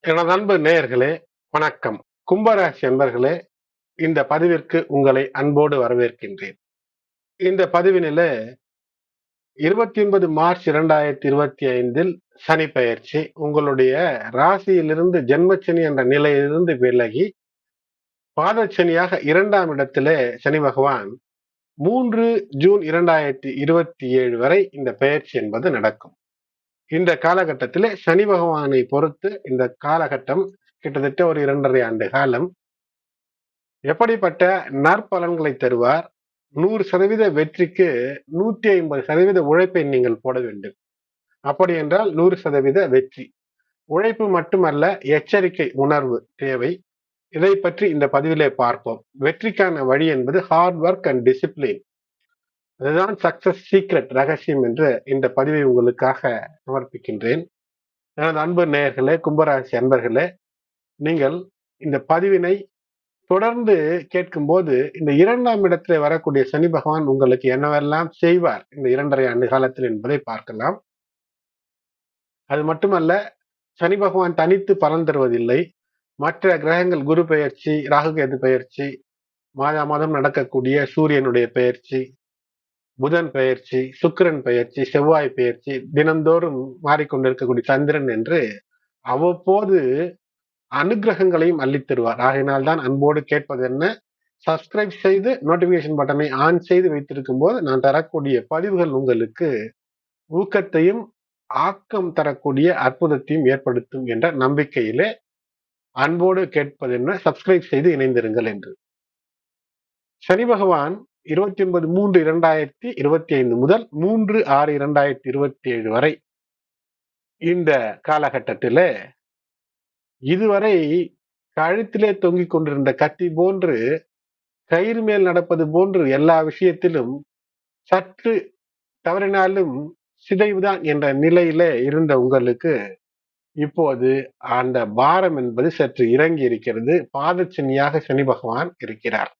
எனது அன்பு நேயர்களே வணக்கம். கும்பராசி அன்பர்களே இந்த பதிவிற்கு உங்களை அன்போடு வரவேற்கின்றேன். இந்த பதிவினில இருபத்தி ஒன்பது மார்ச் இரண்டாயிரத்தி இருபத்தி ஐந்தில் சனி பயிற்சி உங்களுடைய ராசியிலிருந்து ஜென்மச்சனி என்ற நிலையிலிருந்து விலகி பாதச்சனியாக இரண்டாம் இடத்திலே சனி பகவான் மூன்று ஜூன் இரண்டாயிரத்தி இருபத்தி ஏழு வரை இந்த பெயர்ச்சி என்பது நடக்கும். இந்த காலகட்டத்தில் சனி பகவானை பொறுத்து இந்த காலகட்டம் கிட்டத்தட்ட ஒரு இரண்டரை ஆண்டு காலம். எப்படிப்பட்ட நற்பலன்களை தருவார்? நூறு சதவீத வெற்றிக்கு நூற்றி ஐம்பது சதவீத உழைப்பை நீங்கள் போட வேண்டும். அப்படி என்றால் நூறு சதவீத வெற்றி. உழைப்பு மட்டுமல்ல எச்சரிக்கை உணர்வு தேவை. இதை பற்றி இந்த பதிவிலே பார்ப்போம். வெற்றிக்கான வழி என்பது ஹார்ட் ஒர்க் அண்ட் டிசிப்ளின் அதுதான் சக்சஸ் சீக்ரெட் ரகசியம் என்று இந்த பதிவை உங்களுக்காக சமர்ப்பிக்கின்றேன். எனது அன்பு நேயர்களே கும்பராசி அன்பர்களே நீங்கள் இந்த பதிவினை தொடர்ந்து கேட்கும்போது இந்த இரண்டாம் இடத்தில் வரக்கூடிய சனி பகவான் உங்களுக்கு என்னவெல்லாம் செய்வார்? இந்த இரண்டரை ஆண்டு காலத்தில் என்பதை பார்க்கலாம். அது மட்டுமல்ல சனி பகவான் தனித்து பலன் தருவதில்லை. மற்ற கிரகங்கள் குரு பெயர்ச்சி ராகுகேது பெயர்ச்சி மாதா மாதம் நடக்கக்கூடிய சூரியனுடைய பெயர்ச்சி புதன் பெயர்ச்சி சுக்கிரன் பெயர்ச்சி செவ்வாய் பெயர்ச்சி தினந்தோறும் மாறிக்கொண்டிருக்கக்கூடிய சந்திரன் என்று அவ்வப்போது அனுகிரகங்களையும் அள்ளித்தருவார். ஆகையினால் தான் அன்போடு கேட்பது என்ன? சப்ஸ்கிரைப் செய்து நோட்டிபிகேஷன் பட்டனை ஆன் செய்து வைத்திருக்கும் போது நான் தரக்கூடிய பதிவுகள் உங்களுக்கு ஊக்கத்தையும் ஆக்கம் தரக்கூடிய அற்புதத்தையும் ஏற்படுத்தும் என்ற நம்பிக்கையிலே அன்போடு கேட்பது என்ன? சப்ஸ்கிரைப் செய்து இணைந்திருங்கள் என்று. சனி பகவான் இருபத்தி ஒன்பது மூன்று இரண்டாயிரத்தி இருபத்தி ஐந்து முதல் மூன்று ஆறு இரண்டாயிரத்தி இருபத்தி ஏழு வரை இந்த காலகட்டத்தில் இதுவரை கழுத்திலே தொங்கிக் கொண்டிருந்த கத்தி போன்று கயிறு மேல் நடப்பது போன்று எல்லா விஷயத்திலும் சற்று தவறினாலும் சிதைவுதான் என்ற நிலையில இருந்த உங்களுக்கு இப்போது அந்த பாரம் என்பது சற்று இறங்கி இருக்கிறது. பாதச்சனியாக சனி பகவான் இருக்கிறார்.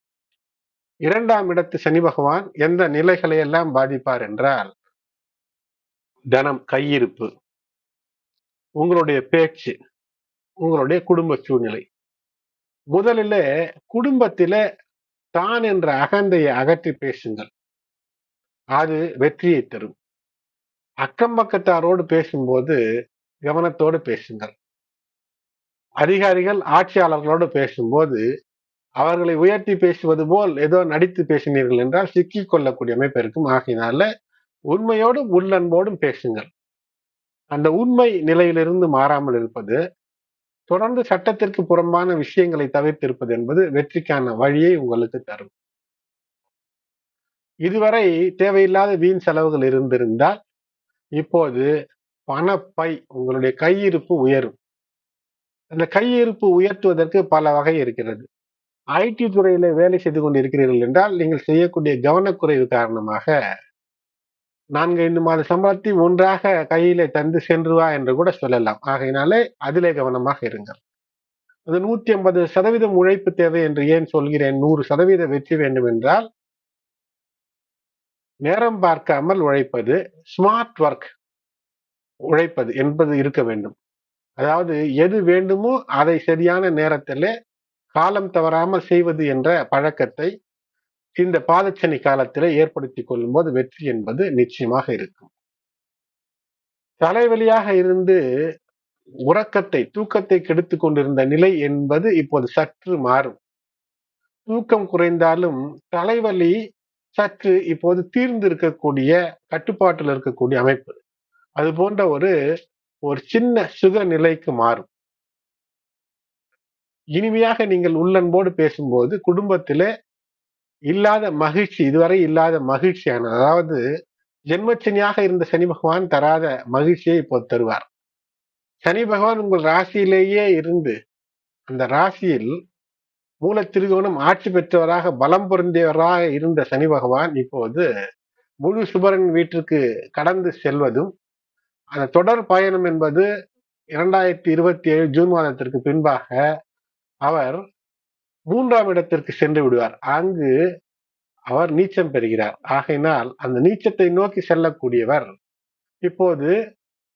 இரண்டாம் இடத்து சனி பகவான் எந்த நிலைகளை எல்லாம் பாதிப்பார் என்றால் தனம் கையிருப்பு உங்களுடைய பேச்சு உங்களுடைய குடும்ப சூழ்நிலை. முதலில் குடும்பத்தில தான் என்ற அகந்தையை அகற்றி பேசுங்கள். அது வெற்றியை தரும். அக்கம் பக்கத்தாரோடு பேசும்போது கவனத்தோடு பேசுங்கள். அதிகாரிகள் ஆட்சியாளர்களோடு பேசும்போது அவர்களை உயர்த்தி பேசுவது போல் ஏதோ நடித்து பேசினீர்கள் என்றால் சிக்கிக் கொள்ளக்கூடிய அமைப்பு இருக்கும். ஆகினால உண்மையோடும் உள்ளன்போடும் பேசுங்கள். அந்த உண்மை நிலையிலிருந்து மாறாமல் இருப்பது தொடர்ந்து சட்டத்திற்கு புறம்பான விஷயங்களை தவிர்த்திருப்பது என்பது வெற்றிக்கான வழியை உங்களுக்கு தரும். இதுவரை தேவையில்லாத வீண் செலவுகள் இருந்திருந்தால் இப்போது பணப்பை உங்களுடைய கையிருப்பு உயரும். அந்த கையிருப்பு உயர்த்துவதற்கு பல வகை இருக்கிறது. ஐடி துறையில வேலை செய்து கொண்டு இருக்கிறீர்கள் என்றால் நீங்கள் செய்யக்கூடிய கவனக்குறைவு காரணமாக நான்கு ஐந்து மாத சம்பளத்தை ஒன்றாக கையில தந்து சென்றுவா என்று கூட சொல்லலாம். ஆகையினாலே அதிலே கவனமாக இருங்கள். அது நூத்தி ஐம்பது சதவீதம் உழைப்பு தேவை என்று ஏன் சொல்கிறேன்? நூறு சதவீத வெற்றி வேண்டும் என்றால் நேரம் பார்க்காமல் உழைப்பது ஸ்மார்ட் ஒர்க் உழைப்பது என்பது இருக்க வேண்டும். அதாவது எது வேண்டுமோ அதை சரியான நேரத்திலே காலம் தவறாமல் செய்வது என்ற பழக்கத்தை இந்த பாதச்சனி காலத்தில் ஏற்படுத்தி கொள்ளும் போது வெற்றி என்பது நிச்சயமாக இருக்கும். தலைவலியாக இருந்து உறக்கத்தை தூக்கத்தை கெடுத்து கொண்டிருந்த நிலை என்பது இப்போது சற்று மாறும். தூக்கம் குறைந்தாலும் தலைவலி சற்று இப்போது தீர்ந்து இருக்கக்கூடிய கட்டுப்பாட்டில் இருக்கக்கூடிய அமைப்பு. அது போன்ற ஒரு ஒரு சின்ன சுக நிலைக்கு மாறும். இனிமையாக நீங்கள் உள்ளன்போடு பேசும்போது குடும்பத்தில் இல்லாத மகிழ்ச்சி இதுவரை இல்லாத மகிழ்ச்சியான அதாவது ஜென்மச்சனியாக இருந்த சனி பகவான் தராத மகிழ்ச்சியை இப்போ தருவார். சனி பகவான் உங்கள் ராசியிலேயே இருந்து அந்த ராசியில் மூல திருகோணம் ஆட்சி பெற்றவராக பலம் பொருந்தியவராக இருந்த சனி பகவான் இப்போது முழு சுபரன் வீட்டிற்கு கடந்து செல்வதும் அந்த தொடர் பயணம் என்பது இரண்டாயிரத்தி இருபத்தி ஏழு ஜூன் மாதத்திற்கு பின்பாக அவர் மூன்றாம் இடத்திற்கு சென்று விடுவார். அங்கு அவர் நீச்சம் பெறுகிறார். ஆகையினால் அந்த நீச்சத்தை நோக்கி செல்லக்கூடியவர் இப்போது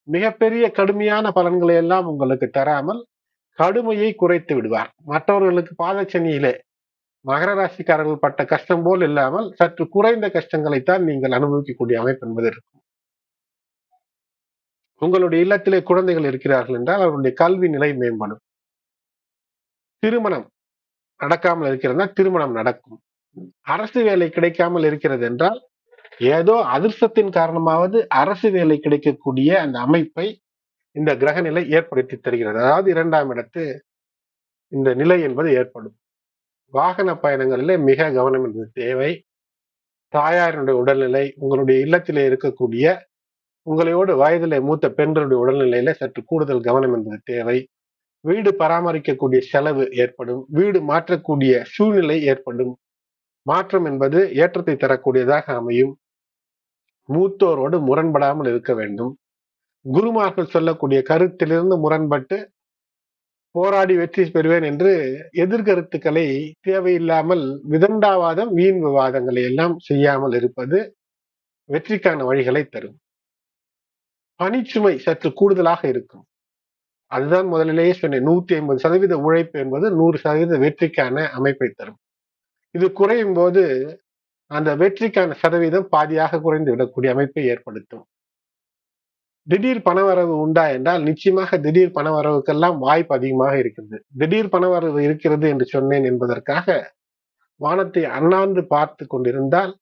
மிகப்பெரிய கடுமையான பலன்களை எல்லாம் உங்களுக்கு தராமல் கடுமையை குறைத்து விடுவார். மற்றவர்களுக்கு பாதச்சனியிலே மகர ராசிக்காரர்கள் பட்ட கஷ்டம் போல் இல்லாமல் சற்று குறைந்த கஷ்டங்களைத்தான் நீங்கள் அனுபவிக்கக்கூடிய அமைப்பு என்பது இருக்கும். உங்களுடைய இல்லத்திலே குழந்தைகள் இருக்கிறார்கள் என்றால் அவருடைய கல்வி நிலை மேம்படும். திருமணம் நடக்காமல் இருக்கிறதா திருமணம் நடக்கும். அரசு வேலை கிடைக்காமல் இருக்கிறது என்றால் ஏதோ அதிர்ஷ்டத்தின் காரணமாவது அரசு வேலை கிடைக்கக்கூடிய அந்த அமைப்பை இந்த கிரக நிலை ஏற்படுத்தி தருகிறது. அதாவது இரண்டாம் இடத்து இந்த நிலை என்பது ஏற்படும். வாகன பயணங்களிலே மிக கவனம் என்பது தேவை. தாயாரினுடைய உடல்நிலை உங்களுடைய இல்லத்திலே இருக்கக்கூடிய உங்களையோடு வயதிலே மூத்த பெண்களுடைய உடல்நிலையில சற்று கூடுதல் கவனம் என்பது தேவை. வீடு பராமரிக்கக்கூடிய செலவு ஏற்படும் வீடு மாற்றக்கூடிய சூழ்நிலை ஏற்படும். மாற்றம் என்பது ஏற்றத்தை தரக்கூடியதாக அமையும். மூத்தோரோடு முரண்படாமல் இருக்க வேண்டும். குருமார்கள் சொல்லக்கூடிய கருத்திலிருந்து முரண்பட்டு போராடி வெற்றி பெறுவேன் என்று எதிர்கருத்துக்களை தேவையில்லாமல் விதண்டாவாதம் வீண் விவாதங்களை எல்லாம் செய்யாமல் இருப்பது வெற்றிக்கான வழிகளை தரும். பணிச்சுமை சற்று கூடுதலாக இருக்கும். அதுதான் முதலிலேயே சொன்னேன். நூத்தி ஐம்பது சதவீத உழைப்பு என்பது நூறு சதவீத வெற்றிக்கான அமைப்பை தரும். இது குறையும் போது அந்த வெற்றிக்கான சதவீதம் பாதியாக குறைந்து விடக்கூடிய அமைப்பை ஏற்படுத்தும். திடீர் பணவரவு உண்டா என்றால் நிச்சயமாக திடீர் பணவரவுக்கெல்லாம் வாய்ப்பு அதிகமாக இருக்கிறது. திடீர் பணவரவு இருக்கிறது என்று சொன்னேன் என்பதற்காக வானத்தை அண்ணாந்து பார்த்து கொண்டிருந்தால்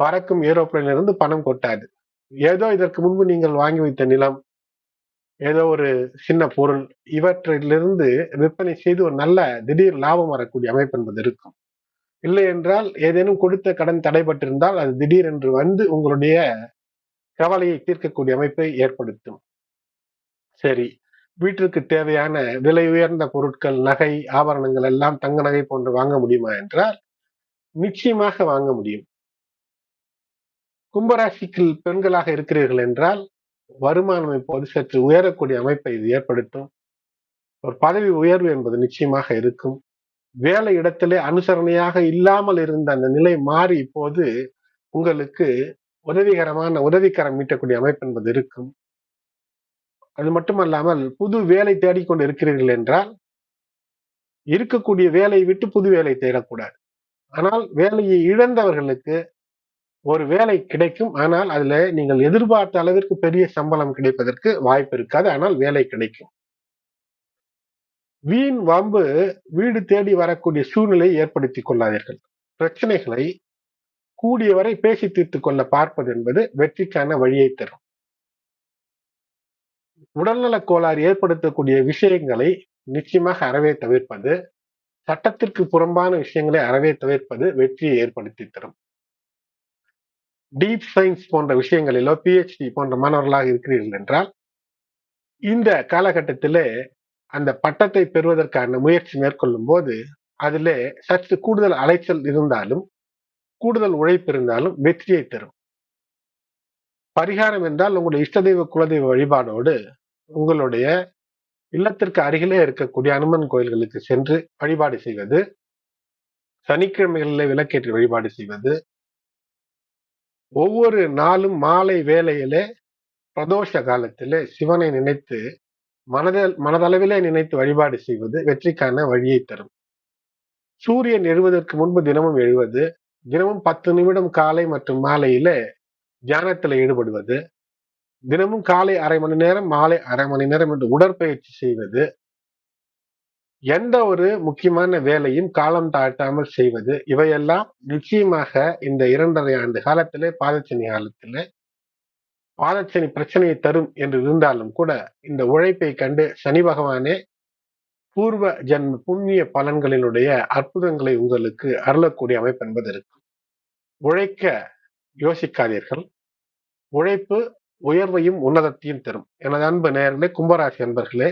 பறக்கும் ஏரோப்ளைனிலிருந்து பணம் கொட்டாது. ஏதோ இதற்கு முன்பு நீங்கள் வாங்கி வைத்த நிலம் ஏதோ ஒரு சின்ன பொருள். இவற்றிலிருந்து விற்பனை செய்து ஒரு நல்ல திடீர் லாபம் வரக்கூடிய அமைப்பு என்பது இருக்கும். இல்லை என்றால் ஏதேனும் கொடுத்த கடன் தடைபட்டிருந்தால் அது திடீர் என்று வந்து உங்களுடைய கவலையை தீர்க்கக்கூடிய அமைப்பை ஏற்படுத்தும். சரி. வீட்டிற்கு தேவையான விலை உயர்ந்த பொருட்கள் நகை ஆபரணங்கள் எல்லாம் தங்க நகை போன்று வாங்க முடியுமா என்றால் நிச்சயமாக வாங்க முடியும். கும்பராசிக்கு பெண்களாக இருக்கிறீர்கள் என்றால் வருமானம் இப்போது சற்று உயரக்கூடிய அமைப்பை இது ஏற்படுத்தும். ஒரு பதவி உயர்வு என்பது நிச்சயமாக இருக்கும். வேலை இடத்திலே அனுசரணையாக இல்லாமல் இருந்த அந்த நிலை மாறி இப்போது உங்களுக்கு உதவிகரமான உதவிக்கரம் மீட்டக்கூடிய அமைப்பு என்பது இருக்கும். அது மட்டுமல்லாமல் புது வேலை தேடிக்கொண்டு இருக்கிறீர்கள் என்றால் இருக்கக்கூடிய வேலையை விட்டு புது வேலை தேடக்கூடாது. ஆனால் வேலையை இழந்தவர்களுக்கு ஒரு வேலை கிடைக்கும் ஆனால் அதுல நீங்கள் எதிர்பார்த்த அளவிற்கு பெரிய சம்பளம் கிடைப்பதற்கு வாய்ப்பு இருக்காது ஆனால் வேலை கிடைக்கும். வீண் வம்பு வீடு தேடி வரக்கூடிய சூழ்நிலை ஏற்படுத்திக் கொள்ளாதீர்கள். பிரச்சனைகளை கூடியவரை பேசி தீர்த்து கொள்ள பார்ப்பது என்பது வெற்றிக்கான வழியை தரும். உடல்நலக் கோளாறு ஏற்படுத்தக்கூடிய விஷயங்களை நிச்சயமாக அறவே தவிர்ப்பது சட்டத்திற்கு புறம்பான விஷயங்களை அறவே தவிர்ப்பது வெற்றியை ஏற்படுத்தி தரும். டீப் சயின்ஸ் போன்ற விஷயங்களிலோ பிஹெச்டி போன்ற மாணவர்களாக இருக்கிறீர்கள் என்றால் இந்த காலகட்டத்திலே அந்த பட்டத்தை பெறுவதற்கான முயற்சி மேற்கொள்ளும் போது அதிலே சற்று கூடுதல் அலைச்சல் இருந்தாலும் கூடுதல் உழைப்பு இருந்தாலும் வெற்றியை தரும். பரிகாரம் என்றால் உங்களுடைய இஷ்ட தெய்வ குலதெய்வ வழிபாடோடு உங்களுடைய இல்லத்திற்கு அருகிலே இருக்கக்கூடிய அனுமன் கோயில்களுக்கு சென்று வழிபாடு செய்வது சனிக்கிழமைகளிலே விளக்கேற்றி வழிபாடு செய்வது ஒவ்வொரு நாளும் மாலை வேளையிலே பிரதோஷ காலத்திலே சிவனை நினைத்து மனதில் மனதளவிலே நினைத்து வழிபாடு செய்வது வெற்றிக்கான வழியை தரும். சூரியன் எழுவதற்கு முன்பு தினமும் எழுவது தினமும் பத்து நிமிடம் காலை மற்றும் மாலையில தியானத்தில் ஈடுபடுவது தினமும் காலை அரை மணி நேரம் மாலை அரை மணி நேரம் என்று உடற்பயிற்சி செய்வது எந்த ஒரு முக்கியமான வேலையும் காலம் தாழ்த்தாமல் செய்வது இவையெல்லாம் நிச்சயமாக இந்த இரண்டரை ஆண்டு காலத்திலே பாதச்சனி காலத்திலே பாதச்சனி பிரச்சனையை தரும் என்று இருந்தாலும் கூட இந்த உழைப்பை கண்டு சனி பகவானே பூர்வ ஜன்ம புண்ணிய பலன்களினுடைய அற்புதங்களை உங்களுக்கு அருளக்கூடிய அமைப்பு என்பது இருக்கும் உழைக்க யோசிக்காதீர்கள். உழைப்பு உயர்வையும் உன்னதத்தையும் தரும். எனது அன்பு நேர்களே கும்பராசி அன்பர்களே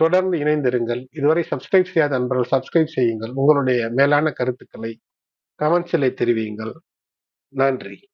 தொடர்ந்து இணைந்திருங்கள். இதுவரை சப்ஸ்கிரைப் செய்யாத நண்பர்கள் சப்ஸ்கிரைப் செய்யுங்கள். உங்களுடைய மேலான கருத்துக்களை கமெண்ட்ஸில் தெரிவியுங்கள். நன்றி.